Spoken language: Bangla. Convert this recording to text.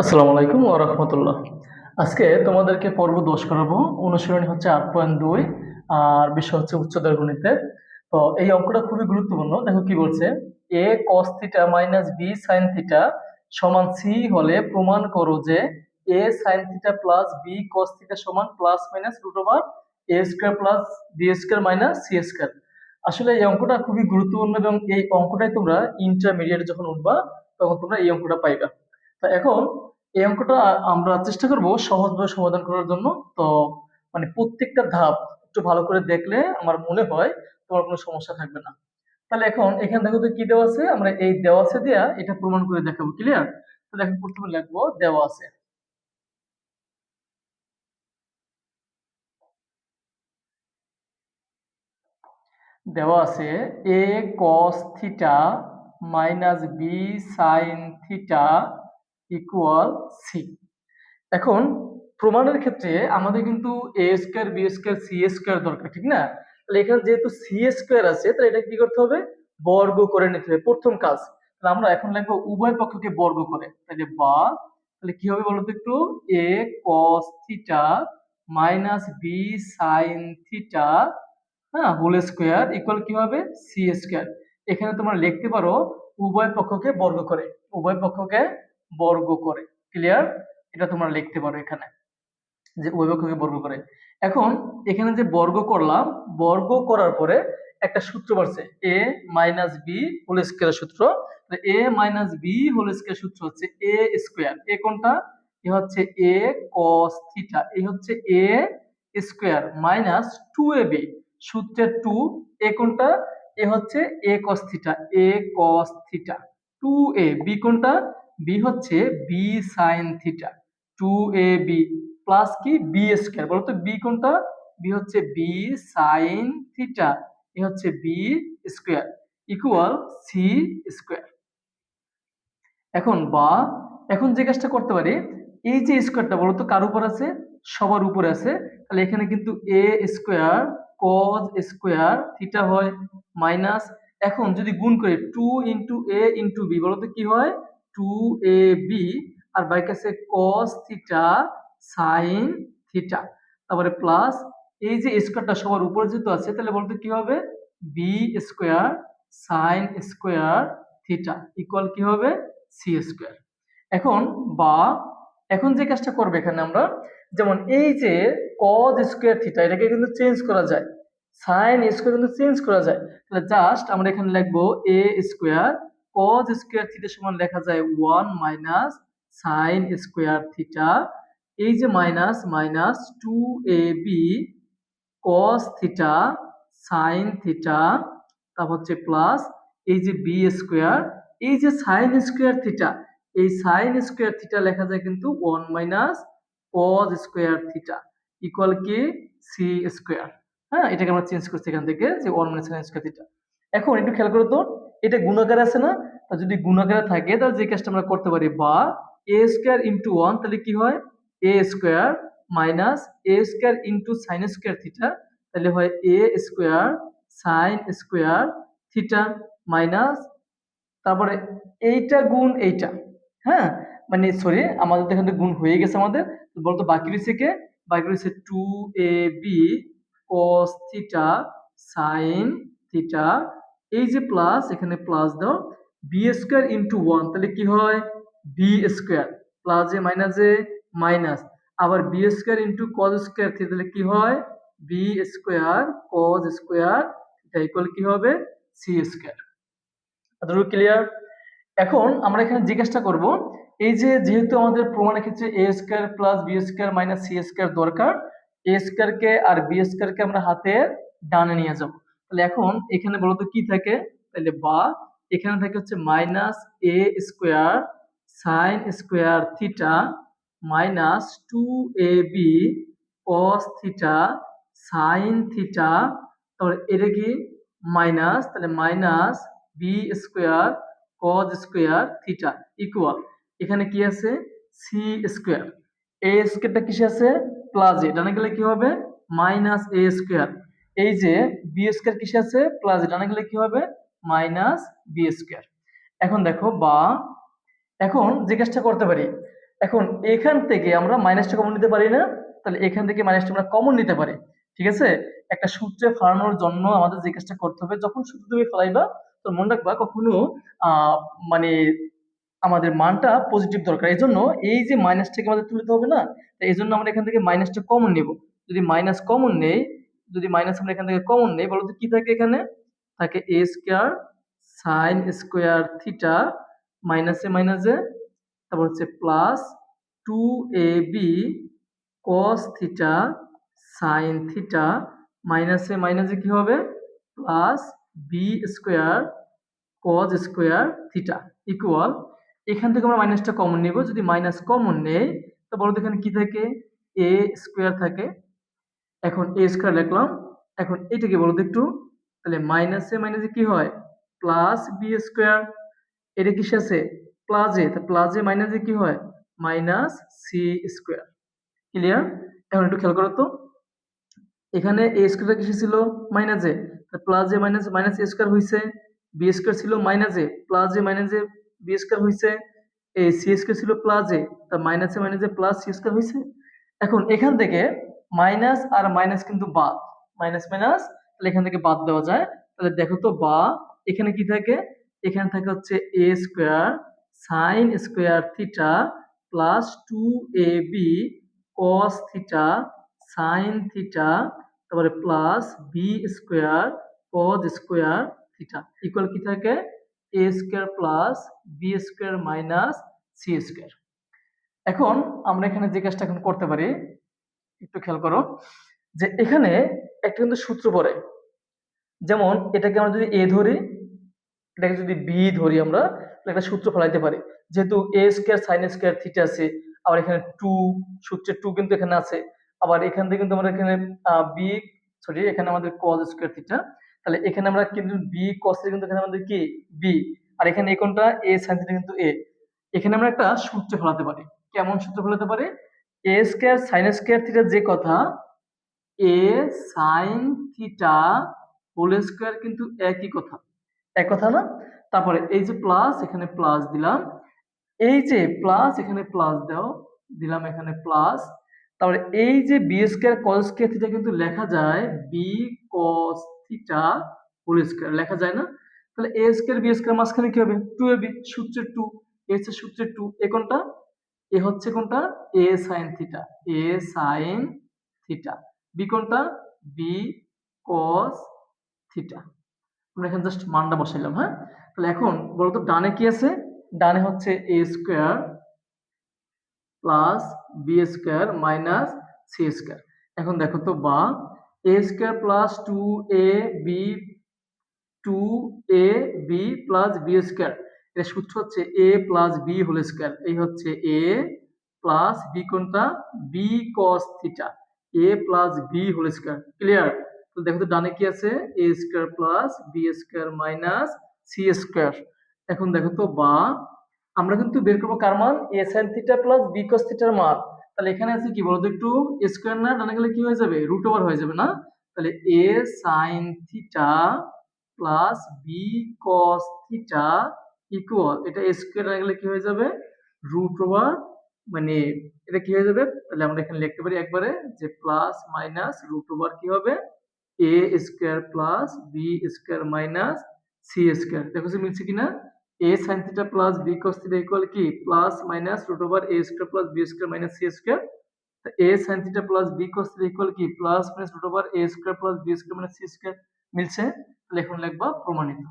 আসসালামু আলাইকুম রাহমাতুল্লাহ। আজকে তোমাদেরকে পর্ব দশ করাবো। অনুশীলনী হচ্ছে আট পয়েন্ট দুই, আর বিষয় হচ্ছে উচ্চতর গণিতের। তো এই অঙ্কটা খুবই গুরুত্বপূর্ণ। দেখো কি বলছে? A cos theta minus B sine theta সমান সি হলে প্রমাণ করো যে A sine theta plus B cos theta সমান plus minus root over A square plus B square minus C square আসলে এই অঙ্কটা খুবই গুরুত্বপূর্ণ এবং এই অঙ্কটাই তোমরা ইন্টারমিডিয়েট যখন উঠবা, তখন তোমরা এই অঙ্কটা পাইবা। তো এখন এই অঙ্কটা আমরা চেষ্টা করব সহজভাবে সমাধান করার জন্য। তো মানে প্রত্যেকটা ধাপ একটু ভালো করে দেখলে আমার মনে হয় তোমার কোনো সমস্যা থাকবে না। তাহলে এখন এখানে দেখো তো কি দেওয়া আছে? আমরা এই দেওয়া আছে দিয়া এটা প্রমাণ করে দেখাবো ক্লিয়ার তাহলে এখন প্রথমে লিখব দেওয়া আছে। দেওয়া আছে A cos theta minus B sine theta equal C এখন প্রমাণের ক্ষেত্রে আমাদের কিন্তু A square B square C square দরকার, ঠিক না? তাহলে এখানে যেহেতু সি স্কোয়ার আছে, তাহলে এটা কি করতে হবে? বর্গ করে নিতে হবে, প্রথম কাজ। তাহলে আমরা এখন লিখব উভয় পক্ষকে বর্গ করে। তাহলে বা, তাহলে কি হবে বলতো একটু? A cos theta minus B sine theta হ্যাঁ হোল স্কোয়ার ইকুয়াল কি হবে? সি স্কোয়ার এখানে তোমরা লিখতে পারো উভয় পক্ষকে বর্গ করে। উভয় পক্ষকে বর্গ করে। ক্লিয়ার এটা তোমরা লিখতে পারো এখানে, যে পক্ষকে বর্গ করে। এখন এখানে যে বর্গ করলাম, বর্গ করার পরে একটা সূত্র বাড়ছে। A minus B whole square সূত্র। A minus B whole square সূত্র হচ্ছে এ স্কোয়ার এ কোনটা? এ হচ্ছে এ কস থিটা এ হচ্ছে A square minus two A B সূত্রের টু এ কোনটা? এ হচ্ছে A cos theta A cos theta two A B কোনটা? বি হচ্ছে B sine theta two A B plus কি? বি স্কোয়ার বলতো বি কোনটা? বি হচ্ছে বি সাইন থিটা এ হচ্ছে B square equal C square এখন বা এখন যে কাজটা করতে পারি, এই যে স্কোয়ারটা বলতো কার উপর আছে? সবার উপরে আছে। তাহলে এখানে কিন্তু A square cos square theta হয় মাইনাস এখন যদি গুণ করি two into A into B বলতো কি হয়? টু এ বি আর বাই কাছে কস থিটা সাইন থিটা তারপরে প্লাস এই যে স্কোয়ারটা সবার উপরে যেহেতু আছে, তাহলে বলতো কি হবে? B square sine square theta equal কি হবে? সি স্কোয়ার এখন বা, এখন যে কাজটা করবে এখানে আমরা, যেমন এই যে কজ স্কোয়ার থিটা এটাকে কিন্তু চেঞ্জ করা যায়। সাইন স্কোয়ার কিন্তু চেঞ্জ করা যায়। তাহলে জাস্ট আমরা এখানে লিখব A square cos square theta সমান লেখা যায় one minus sine square theta এই যে minus minus two A B cos theta sine theta তারপর হচ্ছে প্লাস এই যে বি স্কোয়ার এই যে সাইন স্কোয়ার থিটা এই সাইন স্কোয়ার থিটা লেখা যায় কিন্তু one minus cos square theta equal কি? সি স্কোয়ার হ্যাঁ এটাকে আমরা চেঞ্জ করছি এখান থেকে যে one minus sine square theta এখন একটু খেয়াল করো তো এটা গুণাকারে আছে না? যদি গুণাকারে থাকে, তাহলে যে কাজটা আমরা করতে পারি, বা এ স্কোয়ার ইন্টু ওয়ান তাহলে কি হয়? A square minus A square into sine square theta তাহলে হয় A square sine square theta minus তারপরে এইটা গুণ এইটা হ্যাঁ? মানে সরি আমাদের এখানে গুণ হয়ে গেছে আমাদের, বলতো বাকি রয়েছে কে? বাকি রয়েছে two A B cos theta sine theta এই যে প্লাস এখানে প্লাস দাও বি স্কোয়ার ইন্টু ওয়ান তাহলে কি হয়? B square plus A minus A minus আবার B square into cos square theta তাহলে কি হয়? বি স্কোয়ার কজ স্কোয়ার এটা ইকুয়াল কি হবে? সি স্কোয়ার এতটুকু ক্লিয়ার এখন আমরা এখানে জিজ্ঞাসা করব, এই যে যেহেতু আমাদের প্রমাণের ক্ষেত্রে A square plus B square minus C square দরকার এ স্কোয়ারকে আর বি স্কোয়ারকে আমরা হাতে ডানে নিয়ে যাব। তাহলে এখন এখানে বলতো কি থাকে? তাহলে বা, এখানে থাকে হচ্ছে minus A square sine square theta minus two A B cos theta sine theta তারপরে এটা কি? মাইনাস তাহলে minus B square cos square theta equal এখানে কি আছে? সি স্কোয়ার এ স্কোয়ারটা কিসে আছে? প্লাস এ ডানে গেলে কি হবে? মাইনাস এ স্কোয়ার এই যে বি স্কোয়ার কিসে আছে? প্লাস ডানে গেলে কি হবে? মাইনাস বি স্কোয়ার এখন দেখো, বা, এখন যে করতে পারি, এখন এখান থেকে আমরা মাইনাসটা কমন নিতে পারি না, তাহলে এখান থেকে মাইনাসটা আমরা কমন নিতে পারি, ঠিক আছে? একটা সূত্রে ফেলানোর জন্য আমাদের যে করতে হবে, যখন সূত্র তুমি ফেলাইবা তো মনে রাখবা কখনো মানে আমাদের মানটা পজিটিভ দরকার। এই জন্য এই যে মাইনাসটাকে আমাদের তুলতে হবে না এই জন্য আমরা এখান থেকে মাইনাসটা কমন নেব। যদি মাইনাস কমন নেই যদি মাইনাস আমরা এখান থেকে কমন নেই বলতো কি থাকে এখানে? থাকে A square sine square theta মাইনাসে মাইনাসে তারপর হচ্ছে plus two A B cos theta sine theta মাইনাসে মাইনাসে কি হবে? Plus B square cos square theta equal এখান থেকে আমরা মাইনাসটা কমন নেব, যদি মাইনাস কমন নেই, তো বলো এখানে কি থাকে? এ স্কোয়ার থাকে। এখন এ স্কোয়ার লিখলাম। এখন এটাকে বলো তো একটু। তাহলে মাইনাসে মাইনাসে কি হয়? প্লাস বি স্কোয়ার এটা কিসে আছে? প্লাজে তা প্লাজে মাইনাসে কি হয়? মাইনাস সি স্কোয়ার ক্লিয়ার এখন একটু খেয়াল করো তো। এখানে এ স্কোয়ার কিসে ছিল? মাইনাসে প্লাজে মাইনাস মাইনাস এ স্কোয়ার হয়েছে বি স্কোয়ার ছিল মাইনাসে প্লাজে মাইনাসে বি স্কোয়ার হয়েছে এই সি স্কোয়ার ছিল প্লাজে তা মাইনাসে মাইনাসে প্লাস সি স্কোয়ার হয়েছে এখন এখান থেকে মাইনাস আর মাইনাস কিন্তু বাদ। মাইনাস মাইনাস, তাহলে এখান থেকে বাদ দেওয়া যায়। তাহলে দেখো তো বা, এখানে কি থাকে? এখানে থাকে হচ্ছে A square sine square theta plus two A B cos theta sine theta তারপরে plus B square cos square theta equal কি থাকে? A square plus B square minus C square এখন আমরা এখানে যে কাজটা এখন করতে পারি একটু খেয়াল করো, যে এখানে একটা কিন্তু সূত্র পড়ে। যেমন এটাকে আমরা যদি এ ধরি, এটাকে যদি বি ধরি আমরা একটা সূত্র ফেলাইতে পারি। যেহেতু A square sine square theta আছে, আবার এখানে টু সূত্রের টু কিন্তু এখানে আছে, আবার এখান থেকে কিন্তু আমরা এখানে বি সরি এখানে আমাদের কজ স্কোয়ার থিটা তাহলে এখানে আমরা কিন্তু বি কস কিন্তু এখানে আমাদের কি? বি আর এখানে এই কোনটা এ সাইন কিন্তু এ এখানে আমরা একটা সূত্র ফেলাতে পারি। কেমন সূত্র ফেলাতে পারি? এ স্কোয়ার সাইন স্কোয়ার থিটার যে কথা A sine theta whole square কিন্তু একই কথা। এক কথা না? তারপরে এই যে প্লাস এখানে প্লাস দিলাম। এই যে প্লাস এখানে প্লাস দাও, দিলাম এখানে প্লাস তারপরে এই যে B square cos square theta কিন্তু লেখা যায় B cos theta whole square লেখা যায় না? তাহলে এ স্কোয়ার বি স্কোয়ার মাঝখানে কি হবে? টু এ বি সূত্রের টু এ সূত্রের টু এ কোনটা? এ হচ্ছে কোনটা? A sine theta A sine theta B কোনটা? বি কস থিটা আমরা এখানে জাস্ট মানটা বসাইলাম হ্যাঁ? তাহলে এখন বলতো ডানে কি আছে? ডানে হচ্ছে A square plus B square minus C square এখন দেখো তো বা A square plus two A B two A B plus B square এটা সূত্র হচ্ছে A plus B whole square এই হচ্ছে এ প্লাস বি কোনটা? B cos theta A plus B whole square clear তো দেখো তো ডানে কি আছে? A square plus B square minus C square এখন দেখো তো বা, আমরা কিন্তু বের করব কার মান? A sine theta plus B কস থিটার মান। তাহলে এখানে আছে কি বলতো একটু? স্কোয়ার না, ডানে গেলে কি হয়ে যাবে? রুট ওভার হয়ে যাবে না? তাহলে A sine theta plus B cos theta equal এটা স্কোয়ার গেলে কি হয়ে যাবে? রুট ওভার মানে এটা কি হয়ে যাবে? তাহলে আমরা এখানে লিখতে পারি একবারে যে প্লাস মাইনাস রুট ওভার কি হবে? A square plus B square minus C square দেখো মিলছে কিনা? A sin theta plus b cos theta equal কি? Plus minus root over A square plus B square minus C square তো a sin plus B cos theta equal কি? Plus minus root over a square plus b square minus c square মিলছে? তাহলে এখন লিখবা প্রমাণিত।